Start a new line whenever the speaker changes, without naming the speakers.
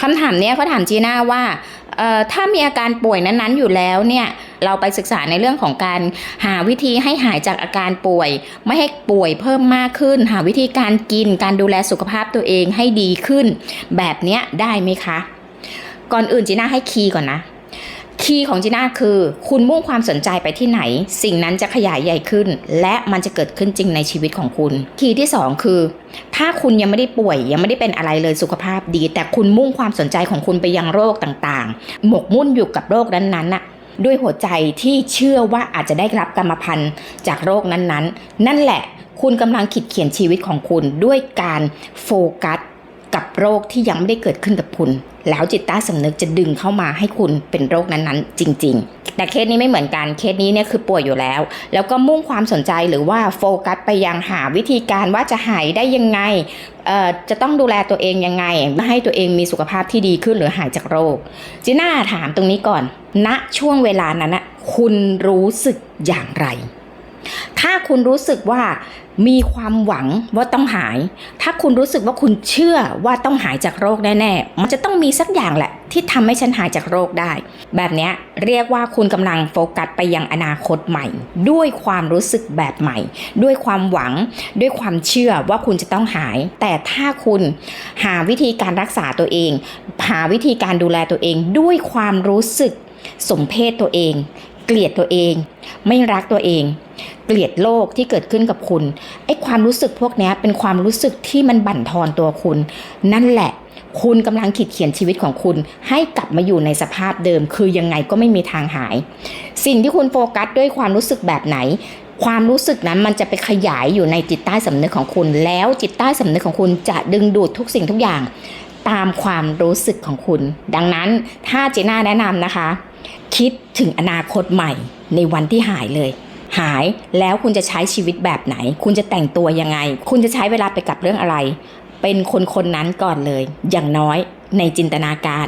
คำถามเนี้ยเขาถามจีน่าว่าถ้ามีอาการป่วยนั้นๆอยู่แล้วเนี่ยเราไปศึกษาในเรื่องของการหาวิธีให้หายจากอาการป่วย ไม่ให้ป่วยเพิ่มมากขึ้น หาวิธีการกิน การดูแลสุขภาพตัวเองให้ดีขึ้น แบบเนี้ยได้ไหมคะ ก่อนอื่นจีน่าให้คีย์ก่อนนะ คีย์ของจีน่าคือ คุณมุ่งความสนใจไปที่ไหน สิ่งนั้นจะขยายใหญ่ขึ้น และมันจะเกิดขึ้นจริงในชีวิตของคุณ คีย์ที่สองคือ ถ้าคุณยังไม่ได้ป่วยยังไม่ได้เป็นอะไรเลยสุขภาพดี แต่คุณมุ่งความสนใจของคุณไปยังโรคต่างๆ หมกมุ่นอยู่กับโรคนั้นๆน่ะด้วยหัวใจที่เชื่อว่าอาจจะได้รับกรรมพันธุ์จากโรคนั้นๆ นั่นแหละ คุณกำลังขีดเขียนชีวิตของคุณด้วยการโฟกัส กับโรคที่ยังไม่ได้เกิดขึ้นกับคุณ แล้วจิตใต้สำนึกจะดึงเข้ามาให้คุณเป็นโรคนั้นๆ จริง ๆ แต่เคสนี้ไม่เหมือนกันเคสนี้เนี่ยคือป่วยอยู่แล้ว แล้วก็มุ่งความสนใจหรือว่าโฟกัสไปยังหาวิธีการว่าจะหายได้ยังไงเอ่อจะต้องดูแลตัวเองยังไง ให้ตัวเองมีสุขภาพที่ดีขึ้นหรือหายจากโรคจีน่าถามตรงนี้ก่อนณช่วงเวลานั้นนะคุณรู้สึกอย่างไร ถ้าคุณรู้สึกว่ามีความหวังว่าต้องหาย ถ้าคุณรู้สึกว่าคุณเชื่อว่าต้องหายจากโรคแน่ๆ มันจะต้องมีสักอย่างแหละ ที่ทำให้ฉันหายจากโรคได้ แบบนี้เรียกว่าคุณกำลังโฟกัสไปยังอนาคตใหม่ ด้วยความรู้สึกแบบใหม่ ด้วยความหวัง ด้วยความเชื่อว่าคุณจะต้องหาย แต่ถ้าคุณหาวิธีการรักษาตัวเอง หาวิธีการดูแลตัวเอง ด้วยความรู้สึกสมเพศตัวเอง เกลียดตัวเอง ไม่รักตัวเอง เกลียดโลกที่เกิดขึ้นกับคุณไอ้ความรู้สึกพวกนี้เป็นความรู้สึกที่มันบั่นทอนตัวคุณ นั่นแหละ คุณกำลังขีดเขียนชีวิตของคุณ ให้กลับมาอยู่ในสภาพเดิม คือยังไงก็ไม่มีทางหาย สิ่งที่คุณโฟกัสด้วยความรู้สึกแบบไหน ความรู้สึกนั้นมันจะไปขยายอยู่ในจิตใต้สำนึกของคุณ แล้วจิตใต้สำนึกของคุณจะดึงดูดทุกสิ่งทุกอย่าง ตามความรู้สึกของคุณ ดังนั้นถ้าเจน่าแนะนำนะคะ คิดถึงอนาคตใหม่ในวันที่หายเลยาย แล้วคุณจะใช้ชีวิตแบบไหน คุณจะแต่งตัวยังไง คุณจะใช้เวลาไปกับเรื่องอะไร เป็นคนคนนั้นก่อนเลย อย่างน้อยในจินตนาการ